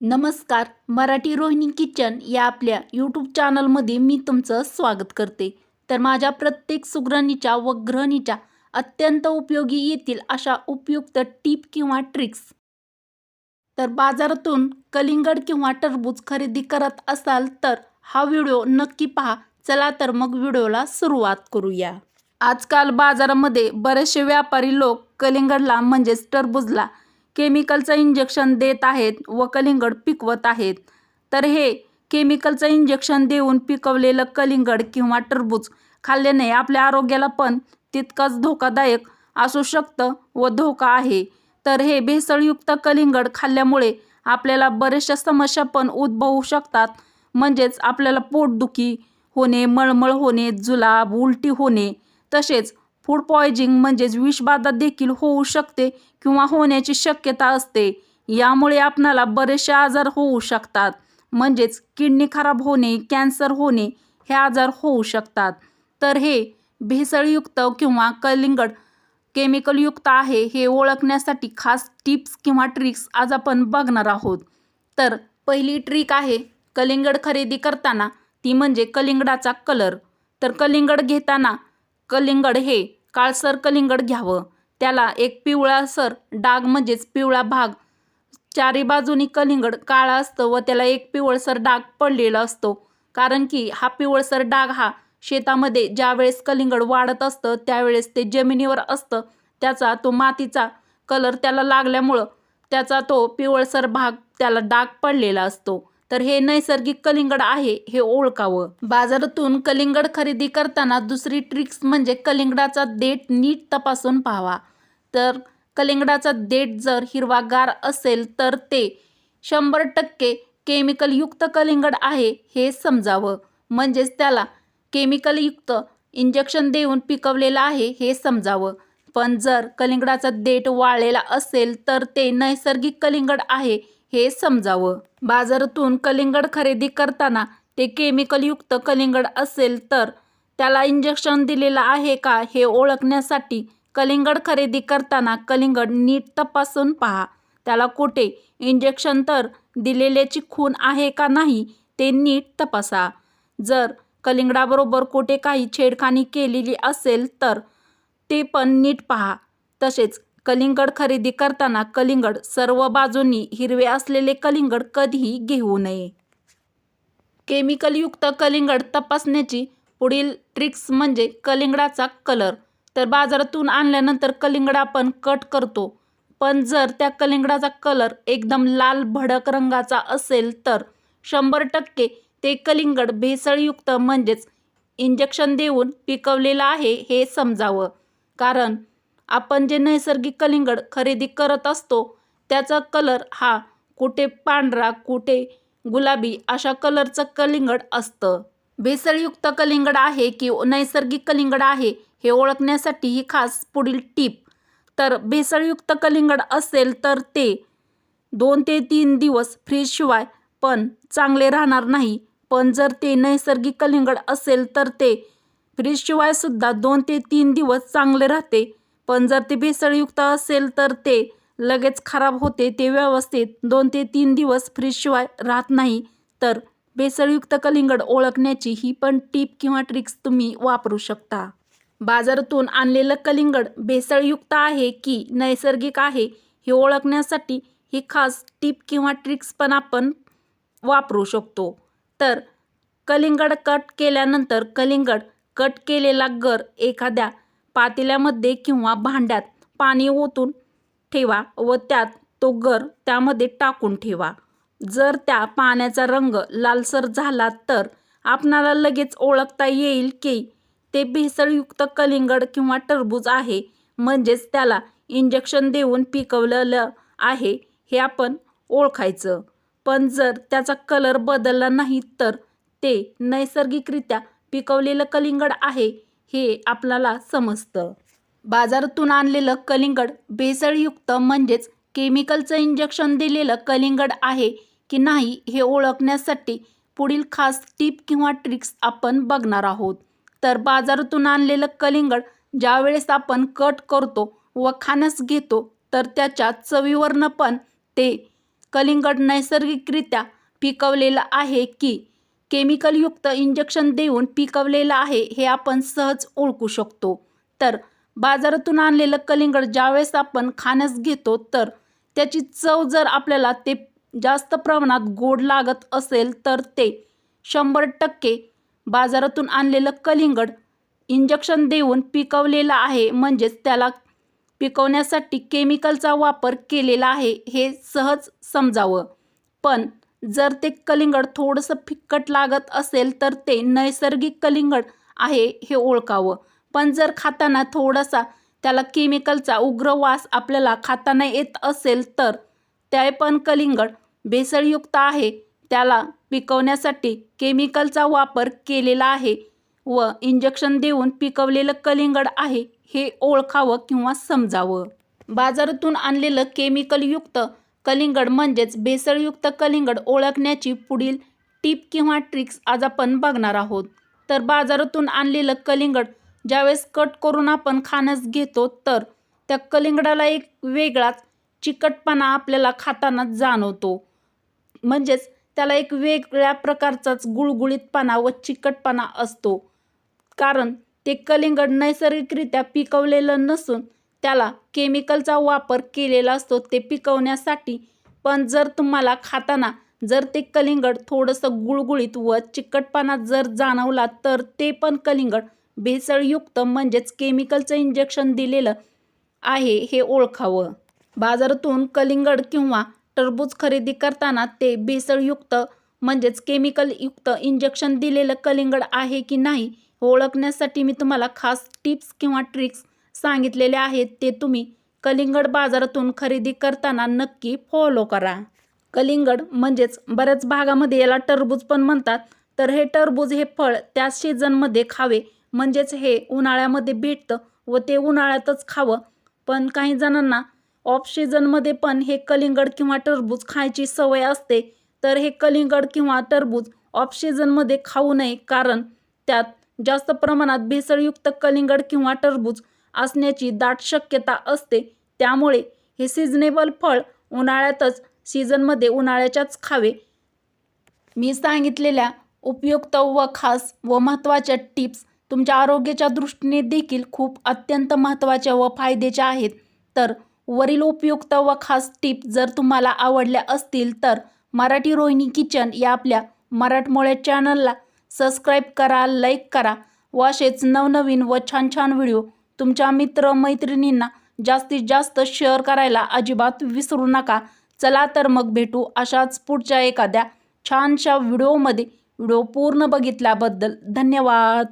नमस्कार मराठी रोहिणी किचन या आपल्या यूट्यूब चॅनलमध्ये मी तुमचं स्वागत करते. तर माझ्या प्रत्येक सुगरणीच्या व ग्रहणीच्या अत्यंत उपयोगी येतील अशा उपयुक्त टीप किंवा ट्रिक्स तर बाजारातून कलिंगड किंवा टरबूज खरेदी करत असाल तर हा व्हिडिओ नक्की पहा. चला तर मग व्हिडिओला सुरुवात करूया. आजकाल बाजारामध्ये बरेचसे व्यापारी लोक कलिंगडला म्हणजेच टरबूजला केमिकलचं इंजेक्शन देत आहेत व कलिंगड पिकवत आहेत. तर हे केमिकलचं इंजेक्शन देऊन पिकवलेलं कलिंगड किंवा टरबूज खाल्ल्याने आपल्या आरोग्याला पण तितकंच धोकादायक असू शकतं व धोका आहे. तर हे भेसळयुक्त कलिंगड खाल्ल्यामुळे आपल्याला बऱ्याचशा समस्या पण उद्भवू शकतात. म्हणजेच आपल्याला पोटदुखी होणे मळमळ होणे जुलाब उलटी होणे तसेच फूड पॉयझिंग म्हणजेच विषबाधा देखील होऊ शकते किंवा होण्याची शक्यता असते. यामुळे आपणाला बरेचसे आजार होऊ शकतात. म्हणजेच किडनी खराब होणे कॅन्सर होणे हे आजार होऊ शकतात. तर हे भेसळयुक्त किंवा कलिंगड केमिकलयुक्त आहे हे ओळखण्यासाठी खास टिप्स किंवा ट्रिक्स आज आपण बघणार आहोत. तर पहिली ट्रिक आहे कलिंगड खरेदी करताना ती म्हणजे कलिंगडाचा कलर. तर कलिंगड घेताना कलिंगड हे काळसर कलिंगड घ्यावं. त्याला एक पिवळासर डाग म्हणजेच पिवळा भाग. चारी बाजूनी कलिंगड काळा असतं व त्याला एक पिवळसर डाग पडलेला असतो. कारण की हा पिवळसर डाग हा शेतामध्ये ज्यावेळेस कलिंगड वाढत असतं त्यावेळेस ते जमिनीवर असतं. त्याचा तो मातीचा कलर त्याला लागल्यामुळं त्याचा तो पिवळसर भाग त्याला डाग पडलेला असतो. तर हे नैसर्गिक कलिंगड आहे हे ओळखावं. बाजारातून कलिंगड खरेदी करताना दुसरी ट्रिक्स म्हणजे कलिंगडाचा देठ नीट तपासून पाहावा. तर कलिंगडाचा देठ जर हिरवागार असेल तर ते शंभर टक्के केमिकलयुक्त कलिंगड आहे हे समजावं. म्हणजेच त्याला केमिकलयुक्त इंजेक्शन देऊन पिकवलेलं आहे हे समजावं. पण जर कलिंगडाचा देठ वाळलेला असेल तर ते नैसर्गिक कलिंगड आहे हे समजावं. बाजारातून कलिंगड खरेदी करताना ते केमिकलयुक्त कलिंगड असेल तर त्याला इंजेक्शन दिलेलं आहे का हे ओळखण्यासाठी कलिंगड खरेदी करताना कलिंगड नीट तपासून पहा. त्याला कुठे इंजेक्शन तर दिलेल्याची खून आहे का नाही ते नीट तपासा. जर कलिंगडाबरोबर कुठे काही छेडखानी केलेली असेल तर ते पण नीट पहा. तसेच कलिंगड खरेदी करताना कलिंगड सर्व बाजूंनी हिरवे असलेले कलिंगड कधीही घेऊ नये. केमिकलयुक्त कलिंगड तपासण्याची पुढील ट्रिक्स म्हणजे कलिंगडाचा कलर तर बाजारातून आणल्यानंतर कलिंगड आपण कट करतो. पण जर त्या कलिंगडाचा कलर एकदम लाल भडक रंगाचा असेल तर शंभर टक्के ते कलिंगड भेसळयुक्त म्हणजेच इंजेक्शन देऊन पिकवलेलं आहे हे समजावं. कारण आपण जे नैसर्गिक कलिंगड खरेदी करत असतो त्याचा कलर हा कुठे पांढरा कुठे गुलाबी अशा कलरचं कलिंगड असतं. भेसळयुक्त कलिंगड आहे की नैसर्गिक कलिंगड आहे हे ओळखण्यासाठी ही खास पुढील टीप. तर भेसळयुक्त कलिंगड असेल तर ते दोन ते तीन दिवस फ्रीजशिवाय पण चांगले राहणार नाही. पण जर ते नैसर्गिक कलिंगड असेल तर ते फ्रीजशिवायसुद्धा दोन ते तीन दिवस चांगले राहते. पण जर ते भेसळयुक्त असेल तर ते लगेच खराब होते ते व्यवस्थित दोन ते तीन दिवस फ्रीजशिवाय राहत नाही. तर भेसळयुक्त कलिंगड ओळखण्याची ही पण टीप किंवा ट्रिक्स तुम्ही वापरू शकता. बाजारातून आणलेलं कलिंगड भेसळयुक्त आहे की नैसर्गिक आहे हे ओळखण्यासाठी ही खास टीप किंवा ट्रिक्स पण आपण वापरू शकतो. तर कलिंगड कट केल्यानंतर कलिंगड कट केलेला गर एखाद्या पातेल्यामध्ये किंवा भांड्यात पाणी ओतून ठेवा व त्यात तो गर त्यामध्ये टाकून ठेवा. जर त्या पाण्याचा रंग लालसर झाला तर आपणाला लगेच ओळखता येईल की ते भेसळयुक्त कलिंगड किंवा टरबूज आहे. म्हणजेच त्याला इंजेक्शन देऊन पिकवलेलं आहे हे आपण ओळखायचं. पण जर त्याचा कलर बदलला नाही तर ते नैसर्गिकरित्या पिकवलेलं कलिंगड आहे हे आपल्याला समजतं. बाजारातून आणलेलं कलिंगड भेसळयुक्त म्हणजेच केमिकलचं इंजेक्शन दिलेलं कलिंगड आहे की नाही हे ओळखण्यासाठी पुढील खास टीप किंवा ट्रिक्स आपण बघणार आहोत. तर बाजारातून आणलेलं कलिंगड ज्यावेळेस आपण कट करतो व खाण्यास घेतो तर त्याच्या चवीवरनं पण ते कलिंगड नैसर्गिकरित्या पिकवलेलं आहे की केमिकलयुक्त इंजेक्शन देऊन पिकवलेलं आहे हे आपण सहज ओळखू शकतो. तर बाजारातून आणलेलं कलिंगड ज्यावेळेस आपण खाण्यास घेतो तर त्याची चव जर आपल्याला ते जास्त प्रमाणात गोड लागत असेल तर ते शंभर टक्के बाजारातून आणलेलं कलिंगड इंजेक्शन देऊन पिकवलेलं आहे. म्हणजेच त्याला पिकवण्यासाठी केमिकलचा वापर केलेला आहे हे सहज समजावं. पण जर ते कलिंगड थोडंसं फिक्कट लागत असेल तर ते नैसर्गिक कलिंगड आहे हे ओळखावं. पण जर खाताना थोडासा त्याला केमिकलचा उग्र वास आपल्याला खाताना येत असेल तर ते पण कलिंगड भेसळयुक्त आहे. त्याला पिकवण्यासाठी केमिकलचा वापर केलेला आहे व इंजेक्शन देऊन पिकवलेलं कलिंगड आहे हे ओळखावं किंवा समजावं. बाजारातून आणलेलं केमिकलयुक्त कलिंगड म्हणजेच भेसळयुक्त कलिंगड ओळखण्याची पुढील टीप किंवा ट्रिक्स आज आपण बघणार आहोत. तर बाजारातून आणलेलं कलिंगड ज्यावेळेस कट करून आपण खाण्यास घेतो तर त्या कलिंगडाला एक वेगळाच चिकटपणा आपल्याला खाताना जाणवतो. म्हणजेच त्याला एक वेगळ्या प्रकारचाच गुळगुळीतपणा व चिकटपणा असतो. कारण ते कलिंगड नैसर्गिकरित्या पिकवलेलं नसून त्याला केमिकलचा वापर केलेला असतो ते पिकवण्यासाठी. पण जर तुम्हाला खाताना जर ते कलिंगड थोडंसं गुळगुळीत व चिकटपणा जर जाणवला तर ते पण कलिंगड भेसळयुक्त म्हणजेच केमिकलचं इंजेक्शन दिलेलं आहे हे ओळखावं. बाजारातून कलिंगड किंवा टरबूज खरेदी करताना ते भेसळयुक्त म्हणजेच केमिकलयुक्त इंजेक्शन दिलेलं कलिंगड आहे की नाही ओळखण्यासाठी मी तुम्हाला खास टिप्स किंवा ट्रिक्स सांगितलेले आहेत ते तुम्ही कलिंगड बाजारातून खरेदी करताना नक्की फॉलो करा. कलिंगड म्हणजेच बऱ्याच भागामध्ये याला टरबूज पण म्हणतात. तर हे टरबूज हे फळ त्या सीझनमध्ये खावे. म्हणजेच हे उन्हाळ्यामध्ये भेटतं व ते उन्हाळ्यातच खावं. पण काही जणांना ऑफ सीझनमध्ये पण हे कलिंगड किंवा टरबूज खायची सवय असते. तर हे कलिंगड किंवा टरबूज ऑफ सीझनमध्ये खाऊ नये. कारण त्यात जास्त प्रमाणात भेसळयुक्त कलिंगड किंवा टरबूज असण्याची दाट शक्यता असते. त्यामुळे हे सिजनेबल फळ उन्हाळ्यातच सीझनमध्ये उन्हाळ्याच्याच खावे. मी सांगितलेल्या उपयुक्त व खास व महत्त्वाच्या टिप्स तुमच्या आरोग्याच्या दृष्टीने देखील खूप अत्यंत महत्त्वाच्या व फायद्याच्या आहेत. तर वरील उपयुक्त व खास टिप जर तुम्हाला आवडल्या असतील तर मराठी रोहिणी किचन या आपल्या मराठमोळ्या चॅनलला सबस्क्राईब करा लाईक करा व असेच नवनवीन व छान छान व्हिडिओ तुमच्या मित्र मैत्रिणींना जास्तीत जास्त शेअर करायला अजिबात विसरू नका. चला तर मग भेटू अशाच पुढच्या एखाद्या छानशा व्हिडिओमध्ये व्हिडिओ पूर्ण बघितल्याबद्दल धन्यवाद.